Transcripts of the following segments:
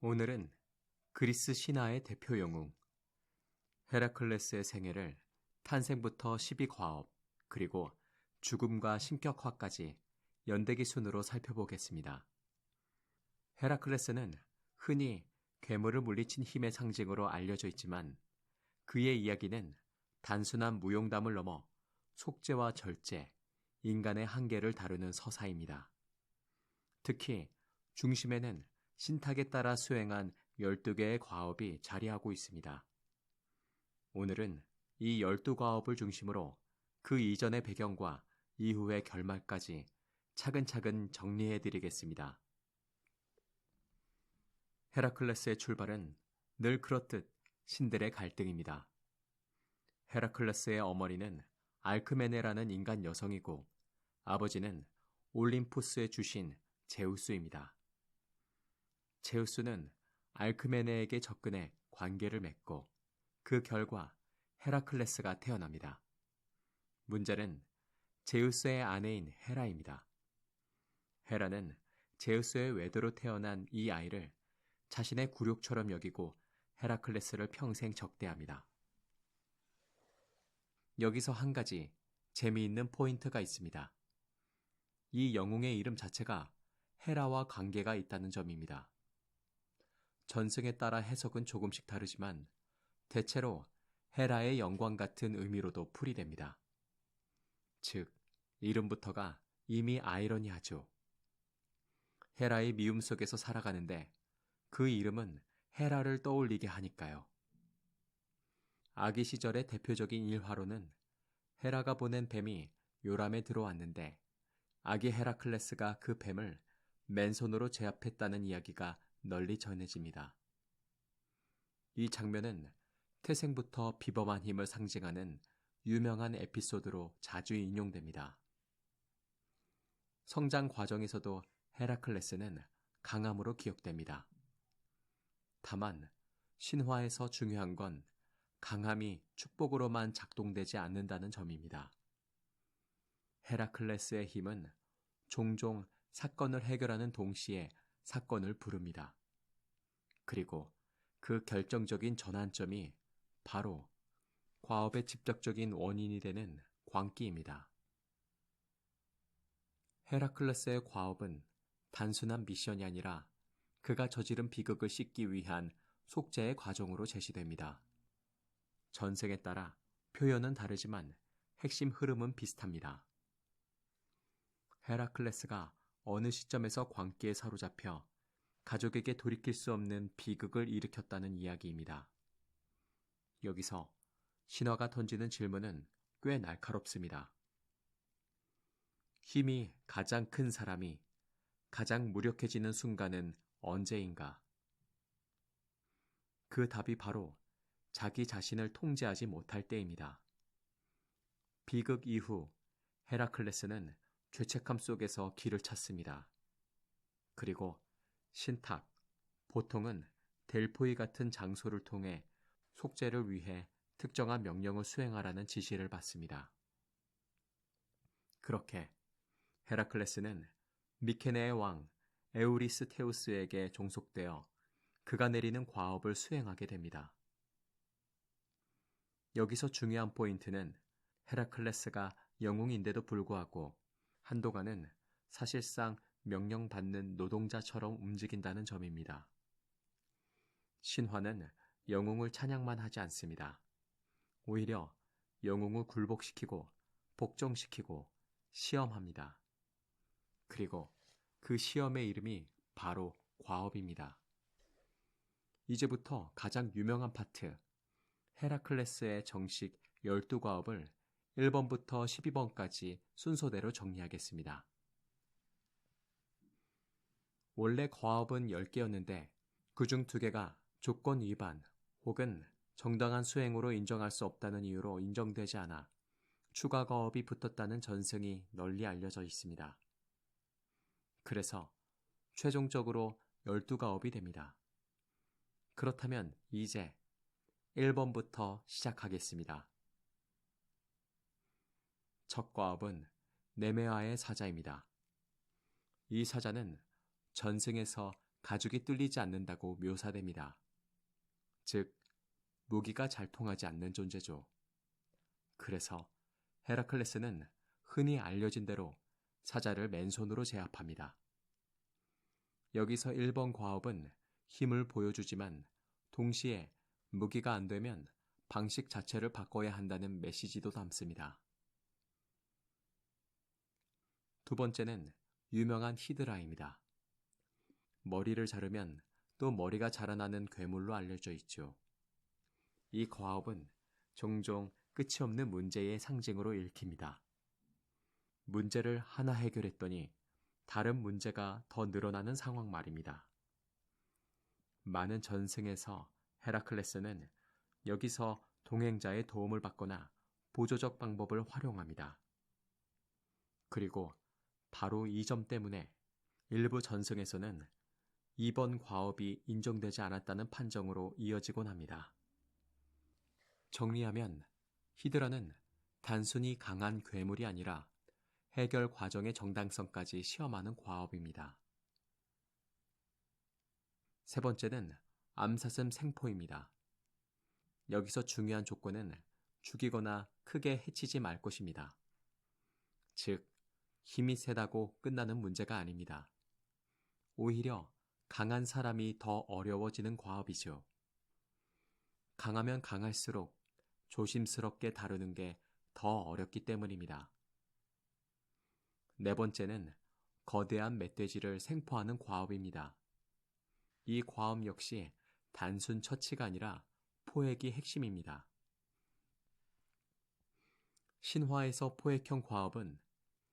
오늘은 그리스 신화의 대표 영웅 헤라클레스의 생애를 탄생부터 12과업 그리고 죽음과 신격화까지 연대기 순으로 살펴보겠습니다. 헤라클레스는 흔히 괴물을 물리친 힘의 상징으로 알려져 있지만 그의 이야기는 단순한 무용담을 넘어 속죄와 절제, 인간의 한계를 다루는 서사입니다. 특히 중심에는 신탁에 따라 수행한 12개의 과업이 자리하고 있습니다. 오늘은 이 12과업을 중심으로 그 이전의 배경과 이후의 결말까지 차근차근 정리해 드리겠습니다. 헤라클레스의 출발은 늘 그렇듯 신들의 갈등입니다. 헤라클레스의 어머니는 알크메네라는 인간 여성이고 아버지는 올림푸스의 주신 제우스입니다. 제우스는 알크메네에게 접근해 관계를 맺고 그 결과 헤라클레스가 태어납니다. 문제는 제우스의 아내인 헤라입니다. 헤라는 제우스의 외도로 태어난 이 아이를 자신의 굴욕처럼 여기고 헤라클레스를 평생 적대합니다. 여기서 한 가지 재미있는 포인트가 있습니다. 이 영웅의 이름 자체가 헤라와 관계가 있다는 점입니다. 전승에 따라 해석은 조금씩 다르지만 대체로 헤라의 영광 같은 의미로도 풀이됩니다. 즉, 이름부터가 이미 아이러니하죠. 헤라의 미움 속에서 살아가는데 그 이름은 헤라를 떠올리게 하니까요. 아기 시절의 대표적인 일화로는 헤라가 보낸 뱀이 요람에 들어왔는데 아기 헤라클레스가 그 뱀을 맨손으로 제압했다는 이야기가 널리 전해집니다. 이 장면은 태생부터 비범한 힘을 상징하는 유명한 에피소드로 자주 인용됩니다. 성장 과정에서도 헤라클레스는 강함으로 기억됩니다. 다만 신화에서 중요한 건 강함이 축복으로만 작동되지 않는다는 점입니다. 헤라클레스의 힘은 종종 사건을 해결하는 동시에 사건을 부릅니다. 그리고 그 결정적인 전환점이 바로 과업의 직접적인 원인이 되는 광기입니다. 헤라클레스의 과업은 단순한 미션이 아니라 그가 저지른 비극을 씻기 위한 속죄의 과정으로 제시됩니다. 전생에 따라 표현은 다르지만 핵심 흐름은 비슷합니다. 헤라클레스가 어느 시점에서 광기에 사로잡혀 가족에게 돌이킬 수 없는 비극을 일으켰다는 이야기입니다. 여기서 신화가 던지는 질문은 꽤 날카롭습니다. 힘이 가장 큰 사람이 가장 무력해지는 순간은 언제인가? 그 답이 바로 자기 자신을 통제하지 못할 때입니다. 비극 이후 헤라클레스는 죄책감 속에서 길을 찾습니다. 그리고 신탁, 보통은 델포이 같은 장소를 통해 속죄를 위해 특정한 명령을 수행하라는 지시를 받습니다. 그렇게 헤라클레스는 미케네의 왕 에우리스 테우스에게 종속되어 그가 내리는 과업을 수행하게 됩니다. 여기서 중요한 포인트는 헤라클레스가 영웅인데도 불구하고 한동안은 사실상 명령받는 노동자처럼 움직인다는 점입니다. 신화는 영웅을 찬양만 하지 않습니다. 오히려 영웅을 굴복시키고 복종시키고 시험합니다. 그리고 그 시험의 이름이 바로 과업입니다. 이제부터 가장 유명한 파트, 헤라클레스의 정식 12과업을 1번부터 12번까지 순서대로 정리하겠습니다. 원래 과업은 10개였는데 그중 2개가 조건 위반 혹은 정당한 수행으로 인정할 수 없다는 이유로 인정되지 않아 추가 과업이 붙었다는 전승이 널리 알려져 있습니다. 그래서 최종적으로 12가업이 됩니다. 그렇다면 이제 1번부터 시작하겠습니다. 첫 과업은 네메아의 사자입니다. 이 사자는 전승에서 가죽이 뚫리지 않는다고 묘사됩니다. 즉, 무기가 잘 통하지 않는 존재죠. 그래서 헤라클레스는 흔히 알려진 대로 사자를 맨손으로 제압합니다. 여기서 1번 과업은 힘을 보여주지만 동시에 무기가 안 되면 방식 자체를 바꿔야 한다는 메시지도 담습니다. 두 번째는 유명한 히드라입니다. 머리를 자르면 또 머리가 자라나는 괴물로 알려져 있죠. 이 과업은 종종 끝이 없는 문제의 상징으로 읽힙니다. 문제를 하나 해결했더니 다른 문제가 더 늘어나는 상황 말입니다. 많은 전승에서 헤라클레스는 여기서 동행자의 도움을 받거나 보조적 방법을 활용합니다. 그리고 바로 이 점 때문에 일부 전승에서는 이번 과업이 인정되지 않았다는 판정으로 이어지곤 합니다. 정리하면 히드라는 단순히 강한 괴물이 아니라 해결 과정의 정당성까지 시험하는 과업입니다. 세 번째는 암사슴 생포입니다. 여기서 중요한 조건은 죽이거나 크게 해치지 말 것입니다. 즉, 힘이 세다고 끝나는 문제가 아닙니다. 오히려 강한 사람이 더 어려워지는 과업이죠. 강하면 강할수록 조심스럽게 다루는 게 더 어렵기 때문입니다. 네 번째는 거대한 멧돼지를 생포하는 과업입니다. 이 과업 역시 단순 처치가 아니라 포획이 핵심입니다. 신화에서 포획형 과업은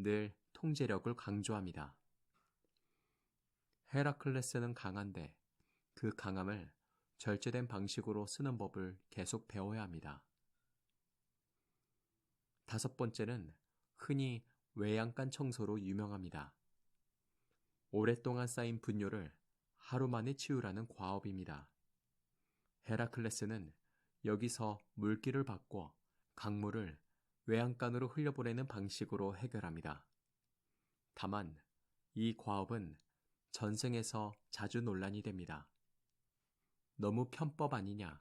늘 통제력을 강조합니다. 헤라클레스는 강한데 그 강함을 절제된 방식으로 쓰는 법을 계속 배워야 합니다. 다섯 번째는 흔히 외양간 청소로 유명합니다. 오랫동안 쌓인 분뇨를 하루 만에 치우라는 과업입니다. 헤라클레스는 여기서 물기를 바꿔 강물을 외양간으로 흘려보내는 방식으로 해결합니다. 다만 이 과업은 전승에서 자주 논란이 됩니다. 너무 편법 아니냐?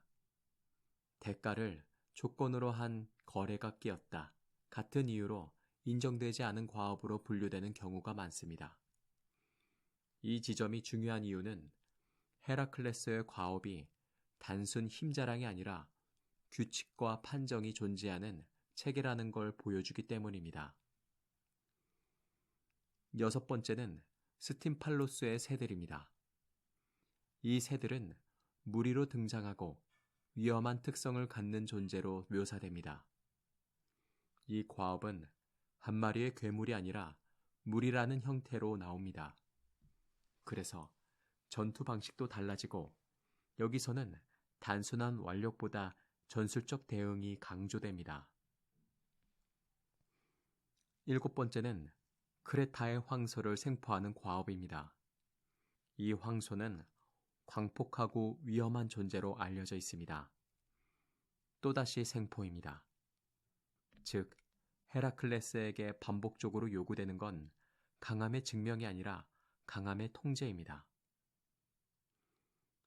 대가를 조건으로 한 거래가 끼었다. 같은 이유로 인정되지 않은 과업으로 분류되는 경우가 많습니다. 이 지점이 중요한 이유는 헤라클레스의 과업이 단순 힘자랑이 아니라 규칙과 판정이 존재하는 체계라는 걸 보여주기 때문입니다. 여섯 번째는 스팀팔로스의 새들입니다. 이 새들은 무리로 등장하고 위험한 특성을 갖는 존재로 묘사됩니다. 이 과업은 한 마리의 괴물이 아니라 물이라는 형태로 나옵니다. 그래서 전투 방식도 달라지고 여기서는 단순한 완력보다 전술적 대응이 강조됩니다. 일곱 번째는 크레타의 황소를 생포하는 과업입니다. 이 황소는 광폭하고 위험한 존재로 알려져 있습니다. 또다시 생포입니다. 즉, 헤라클레스에게 반복적으로 요구되는 건 강함의 증명이 아니라 강함의 통제입니다.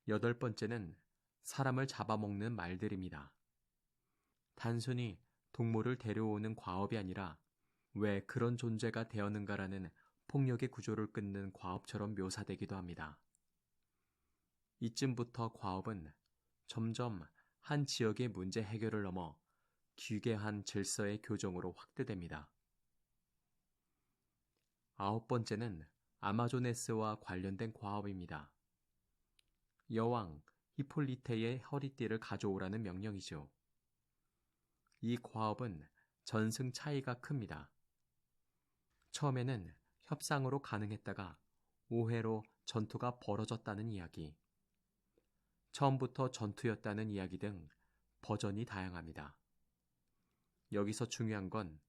여덟 번째는 사람을 잡아먹는 말들입니다. 단순히 동물을 데려오는 과업이 아니라 왜 그런 존재가 되었는가라는 폭력의 구조를 끊는 과업처럼 묘사되기도 합니다. 이쯤부터 과업은 점점 한 지역의 문제 해결을 넘어 기괴한 질서의 교정으로 확대됩니다. 아홉 번째는 아마조네스와 관련된 과업입니다. 여왕 히폴리테의 허리띠를 가져오라는 명령이죠. 이 과업은 전승 차이가 큽니다. 처음에는 협상으로 가능했다가 오해로 전투가 벌어졌다는 이야기, 처음부터 전투였다는 이야기 등 버전이 다양합니다. 여기서 중요한 건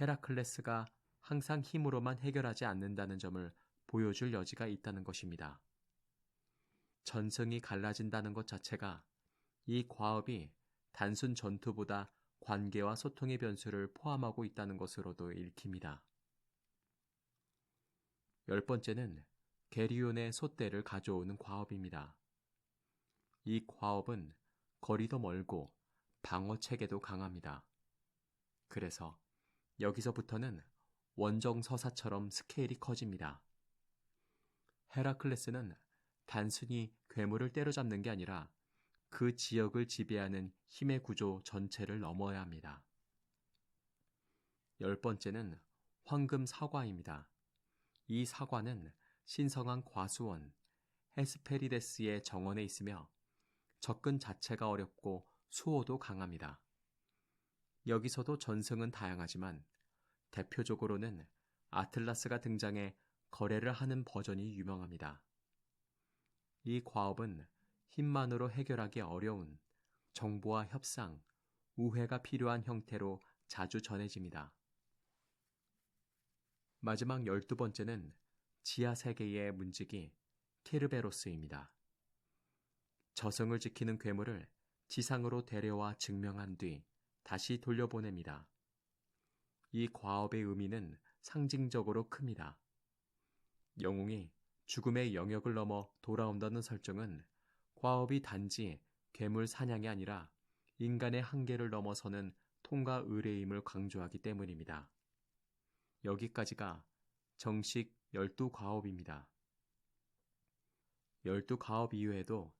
헤라클레스가 항상 힘으로만 해결하지 않는다는 점을 보여줄 여지가 있다는 것입니다. 전승이 갈라진다는 것 자체가 이 과업이 단순 전투보다 관계와 소통의 변수를 포함하고 있다는 것으로도 읽힙니다. 열 번째는 게리온의 소떼를 가져오는 과업입니다. 이 과업은 거리도 멀고 방어 체계도 강합니다. 그래서 여기서부터는 원정 서사처럼 스케일이 커집니다. 헤라클레스는 단순히 괴물을 때려잡는 게 아니라 그 지역을 지배하는 힘의 구조 전체를 넘어야 합니다. 열 번째는 황금 사과입니다. 이 사과는 신성한 과수원 헤스페리데스의 정원에 있으며 접근 자체가 어렵고 수호도 강합니다. 여기서도 전승은 다양하지만 대표적으로는 아틀라스가 등장해 거래를 하는 버전이 유명합니다. 이 과업은 힘만으로 해결하기 어려운 정보와 협상, 우회가 필요한 형태로 자주 전해집니다. 마지막 열두 번째는 지하 세계의 문지기 케르베로스입니다. 저승을 지키는 괴물을 지상으로 데려와 증명한 뒤 다시 돌려보냅니다. 이 과업의 의미는 상징적으로 큽니다. 영웅이 죽음의 영역을 넘어 돌아온다는 설정은 과업이 단지 괴물 사냥이 아니라 인간의 한계를 넘어서는 통과 의뢰임을 강조하기 때문입니다. 여기까지가 정식 12과업입니다. 12과업 이후에도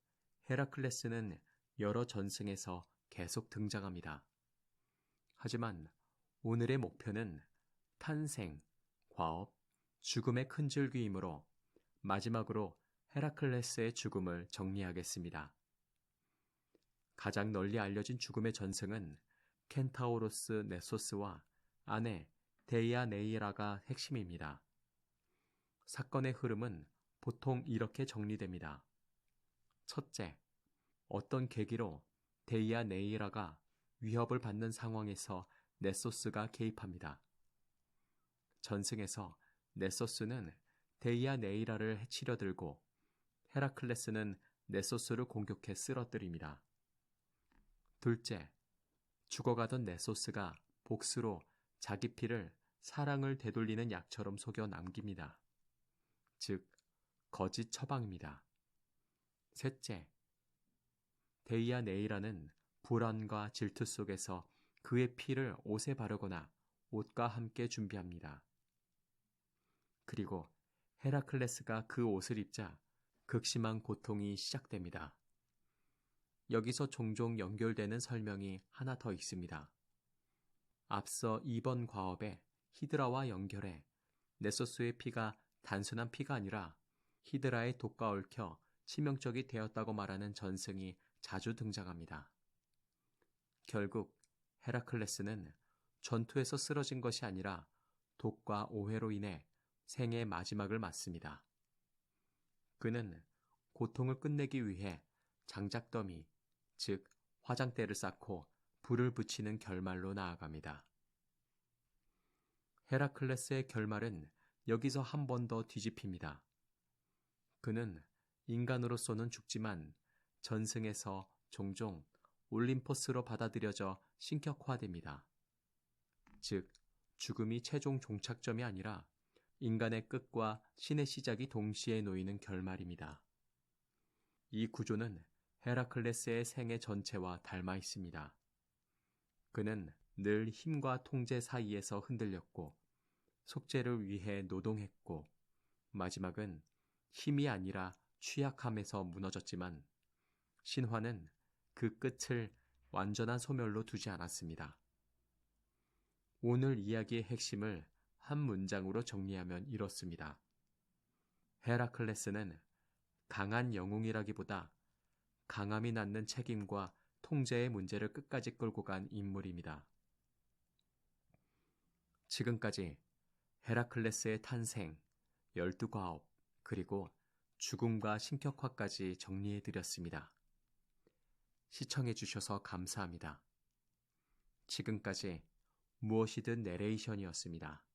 헤라클레스는 여러 전승에서 계속 등장합니다. 하지만 오늘의 목표는 탄생, 과업, 죽음의 큰 줄기이므로 마지막으로 헤라클레스의 죽음을 정리하겠습니다. 가장 널리 알려진 죽음의 전승은 켄타우로스 네소스와 아내 데이아 네이라가 핵심입니다. 사건의 흐름은 보통 이렇게 정리됩니다. 첫째, 어떤 계기로 데이아 네이라가 위협을 받는 상황에서 네소스가 개입합니다. 전승에서 네소스는 데이아 네이라를 해치려 들고 헤라클레스는 네소스를 공격해 쓰러뜨립니다. 둘째, 죽어가던 네소스가 복수로 자기 피를 사랑을 되돌리는 약처럼 속여 남깁니다. 즉, 거짓 처방입니다. 셋째, 데이아 네이라는 불안과 질투 속에서 그의 피를 옷에 바르거나 옷과 함께 준비합니다. 그리고 헤라클레스가 그 옷을 입자 극심한 고통이 시작됩니다. 여기서 종종 연결되는 설명이 하나 더 있습니다. 앞서 2번 과업에 히드라와 연결해 네소스의 피가 단순한 피가 아니라 히드라의 독과 얽혀 치명적이 되었다고 말하는 전승이 자주 등장합니다. 결국 헤라클레스는 전투에서 쓰러진 것이 아니라 독과 오해로 인해 생의 마지막을 맞습니다. 그는 고통을 끝내기 위해 장작더미, 즉 화장대를 쌓고 불을 붙이는 결말로 나아갑니다. 헤라클레스의 결말은 여기서 한 번 더 뒤집힙니다. 그는 인간으로서는 죽지만 전승에서 종종 올림포스로 받아들여져 신격화됩니다. 즉, 죽음이 최종 종착점이 아니라 인간의 끝과 신의 시작이 동시에 놓이는 결말입니다. 이 구조는 헤라클레스의 생애 전체와 닮아 있습니다. 그는 늘 힘과 통제 사이에서 흔들렸고 속죄를 위해 노동했고 마지막은 힘이 아니라 취약함에서 무너졌지만 신화는 그 끝을 완전한 소멸로 두지 않았습니다. 오늘 이야기의 핵심을 한 문장으로 정리하면 이렇습니다. 헤라클레스는 강한 영웅이라기보다 강함이 낳는 책임과 통제의 문제를 끝까지 끌고 간 인물입니다. 지금까지 헤라클레스의 탄생, 열두 과업, 그리고 죽음과 신격화까지 정리해 드렸습니다. 시청해 주셔서 감사합니다. 지금까지 무엇이든 내레이션이었습니다.